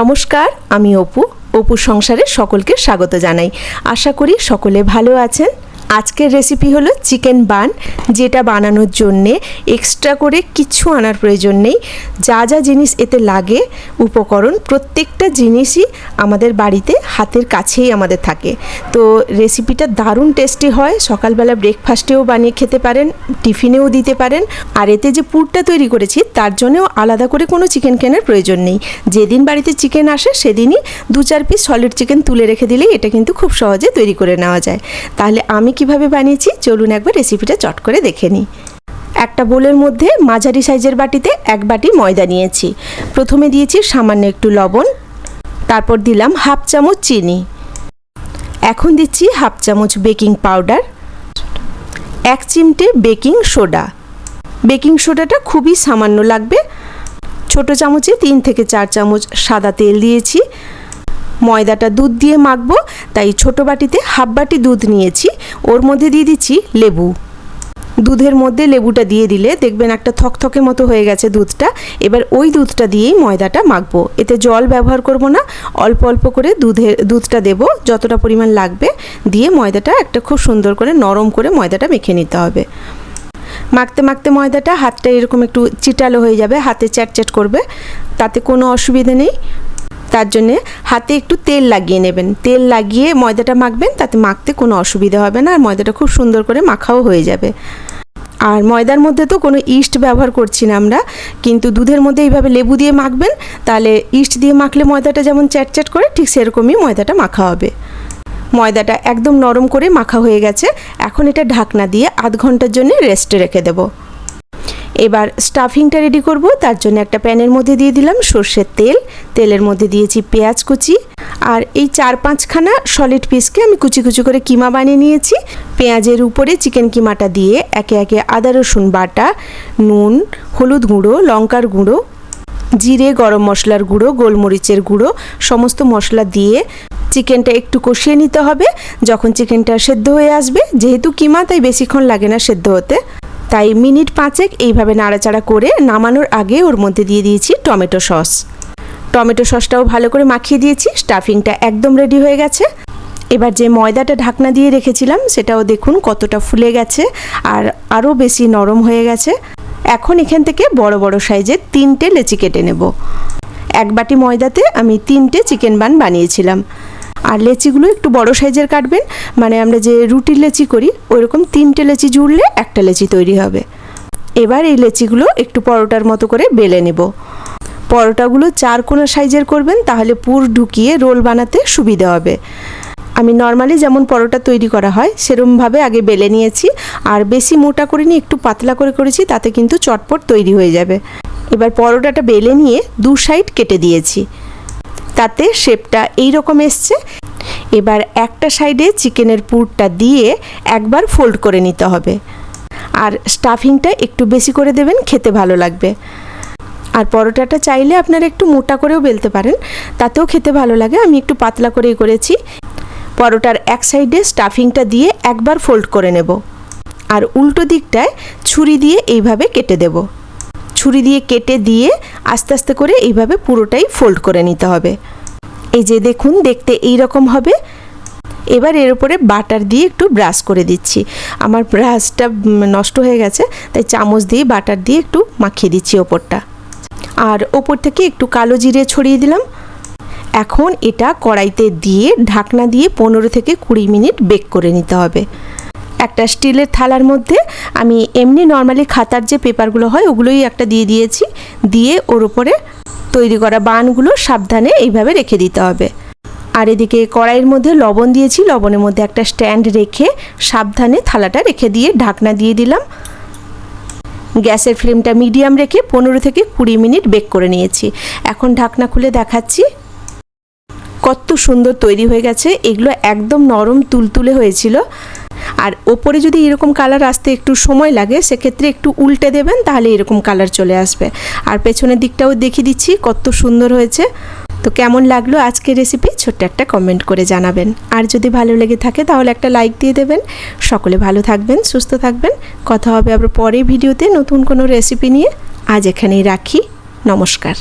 নমস্কার আমি অপু। অপু সংসারে সকলকে স্বাগত জানাই। আশা করি সকলে ভালো আছেন। আজকের রেসিপি হলো চিকেন বান যেটা বানানোর জন্যে এক্সট্রা করে কিছু আনার প্রয়োজন নেই। যা যা জিনিস এতে লাগে, উপকরণ প্রত্যেকটা জিনিসই আমাদের বাড়িতে হাতের কাছেই আমাদের থাকে। তো রেসিপিটা দারুণ টেস্টি হয়, সকালবেলা ব্রেকফাস্টেও বানিয়ে খেতে পারেন, টিফিনেও দিতে পারেন। আর এতে যে পুরটা তৈরি করেছি, তার জন্যও আলাদা করে কোনো চিকেন কেনার প্রয়োজন নেই। যেদিন বাড়িতে চিকেন আসে, সেদিনই দু চার পিস সলিড চিকেন তুলে রেখে দিলেই এটা কিন্তু খুব সহজে তৈরি করে নেওয়া যায়। তাহলে আমি কীভাবে বানিয়েছি চলুন একবার রেসিপিটা চট করে দেখে নিই। একটা বোলের মধ্যে মাঝারি সাইজের বাটিতে এক বাটি ময়দা নিয়েছি। প্রথমে দিয়েছি সামান্য একটু লবণ, তারপর দিলাম হাফ চামচ চিনি। এখন দিচ্ছি হাফ চামচ বেকিং পাউডার, এক চিমটে বেকিং সোডা। বেকিং সোডাটা খুবই সামান্য লাগবে। ছোট চামচে তিন থেকে চার চামচ সাদা তেল দিয়েছি। ময়দাটা দুধ দিয়ে মাখবো, তাই ছোট বাটিতে হাফ বাটি দুধ নিয়েছি। ওর মধ্যে দিয়ে দিচ্ছি লেবু। দুধের মধ্যে লেবুটা দিয়ে দিলে দেখবেন একটা থকথকে মতো হয়ে গেছে দুধটা। এবার ওই দুধটা দিয়েই ময়দাটা মাখবো। এতে জল ব্যবহার করব না, অল্প অল্প করে দুধের দুধটা দেব, যতটা পরিমাণ লাগবে। দিয়ে ময়দাটা একটা খুব সুন্দর করে নরম করে ময়দাটা মেখে নিতে হবে। মাখতে মাখতে ময়দাটা হাতটা এরকম একটু চিটালো হয়ে যাবে, হাতে চ্যাট চ্যাট করবে। তাতে কোনো অসুবিধে নেই। তার জন্যে হাতে একটু তেল লাগিয়ে নেবেন। তেল লাগিয়ে ময়দাটা মাখবেন, তাতে মাখতে কোনো অসুবিধা হবে না, আর ময়দাটা খুব সুন্দর করে মাখাও হয়ে যাবে। আর ময়দার মধ্যে তো কোনো ইস্ট ব্যবহার করছি না আমরা, কিন্তু দুধের মধ্যে এইভাবে লেবু দিয়ে মাখবেন, তাহলে ইস্ট দিয়ে মাখলে ময়দাটা যেমন চ্যাটচ্যাট করে, ঠিক সেরকমই ময়দাটা মাখা হবে। ময়দাটা একদম নরম করে মাখা হয়ে গেছে, এখন এটা ঢাকনা দিয়ে আধ ঘণ্টার জন্য রেস্টে রেখে দেবো। এবার স্টাফিংটা রেডি করব। তার জন্য একটা প্যানের মধ্যে দিয়ে দিলাম সর্ষের তেল। তেলের মধ্যে দিয়েছি পেঁয়াজ কুচি। আর এই চার পাঁচখানা সলিড পিসকে আমি কুচি কুচি করে কিমা বানিয়ে নিয়েছি। পেঁয়াজের উপরে চিকেন কিমাটা দিয়ে একে একে আদা, রসুন বাটা, নুন, হলুদ গুঁড়ো, লঙ্কার গুঁড়ো, জিরে, গরম মশলার গুঁড়ো, গোলমরিচের গুঁড়ো, সমস্ত মশলা দিয়ে চিকেনটা একটু কষিয়ে নিতে হবে। যখন চিকেনটা সেদ্ধ হয়ে আসবে, যেহেতু কিমা, তাই বেশিক্ষণ লাগে না সেদ্ধ হতে। তাই মিনিট পাঁচেক এইভাবে নাড়াচাড়া করে নামানোর আগে ওর মধ্যে দিয়ে দিয়েছি টমেটো সস। টমেটো সসটাও ভালো করে মাখিয়ে দিয়েছি, স্টাফিংটা একদম রেডি হয়ে গেছে। এবার যে ময়দাটা ঢাকনা দিয়ে রেখেছিলাম, সেটাও দেখুন কতটা ফুলে গেছে আর আরও বেশি নরম হয়ে গেছে। এখন এখান থেকে বড় বড় সাইজের তিনটে লেচি কেটে নেব। এক বাটি ময়দাতে আমি তিনটে চিকেন বান বানিয়েছিলাম। আর লেচিগুলো একটু বড় সাইজের কাটবেন। মানে আমরা যে রুটির লেচি করি, ওইরকম তিনটে লেচি জুড়লে একটা লেচি তৈরি হবে। এবার এই লেচিগুলো একটু পরোটার মতো করে বেলে নেব। পরোটাগুলো চার কোনা সাইজের করবেন, তাহলে পুর ঢুকিয়ে রোল বানাতে সুবিধা হবে। আমি নর্মালি যেমন পরোটা তৈরি করা হয়, সেরমভাবে আগে বেলে নিয়েছি। আর বেশি মোটা করে নিয়ে একটু পাতলা করে করেছি, তাতে কিন্তু চটপট তৈরি হয়ে যাবে। এবার পরোটাটা বেলে নিয়ে দু সাইড কেটে দিয়েছি। তাতে শেপটা এই রকম এসছে। এবার একটা সাইডে চিকেনের পুরটা দিয়ে একবার ফোল্ড করে নিতে হবে। আর স্টাফিংটা একটু বেশি করে দেবেন, খেতে ভালো লাগবে। আর পরোটাটা চাইলে আপনারা একটু মোটা করেও বেলতে পারেন, তাতেও খেতে ভালো লাগে। আমি একটু পাতলা করেই করেছি। পরোটার এক সাইডে স্টাফিংটা দিয়ে একবার ফোল্ড করে নেব। আর উল্টো দিকটায় ছুরি দিয়ে এইভাবে কেটে দেব। ছুরি দিয়ে কেটে দিয়ে আস্তে আস্তে করে এইভাবে পুরোটাই ফোল্ড করে নিতে হবে। এই যে দেখুন, দেখতে এই রকম হবে। এবার এর উপরে বাটার দিয়ে একটু ব্রাশ করে দিচ্ছি। আমার ব্রাশটা নষ্ট হয়ে গেছে, তাই চামচ দিয়ে বাটার দিয়ে একটু মাখিয়ে দিচ্ছি ওপরটা। আর ওপর থেকে একটু কালো জিরে ছড়িয়ে দিলাম। এখন এটা কড়াইতে দিয়ে ঢাকনা দিয়ে পনেরো থেকে কুড়ি মিনিট বেক করে নিতে হবে। একটা স্টিলের থালার মধ্যে আমি এমনি নর্মালি খাতার যে পেপারগুলো হয় ওগুলোই একটা দিয়ে দিয়েছি। দিয়ে ওর উপরে তৈরি করা বানগুলো সাবধানে এইভাবে রেখে দিতে হবে। আর এদিকে কড়াইয়ের মধ্যে লবণ দিয়েছি। লবণের মধ্যে একটা স্ট্যান্ড রেখে সাবধানে থালাটা রেখে দিয়ে ঢাকনা দিয়ে দিলাম। গ্যাসের ফ্লেমটা মিডিয়াম রেখে পনেরো থেকে কুড়ি মিনিট বেক করে নিয়েছি। এখন ঢাকনা খুলে দেখাচ্ছি। কত সুন্দর তৈরি হয়ে গেছে। এগুলো একদম নরম তুলতুলে হয়েছিল। আর ওপরে যদি এরকম কালার আসতে একটু সময় লাগে, সেক্ষেত্রে একটু উল্টে দেবেন, তাহলে এরকম কালার চলে আসবে। আর পেছনের দিকটাও দেখিয়ে দিচ্ছি, কত সুন্দর হয়েছে। তো কেমন লাগল আজকের রেসিপি ছোট্ট একটা কমেন্ট করে জানাবেন। আর যদি ভালো লেগে থাকে, তাহলে একটা লাইক দিয়ে দেবেন। সকলে ভালো থাকবেন, সুস্থ থাকবেন। কথা হবে আবার পরে ভিডিওতে নতুন কোনো রেসিপি নিয়ে। আজ এখানেই রাখি। নমস্কার।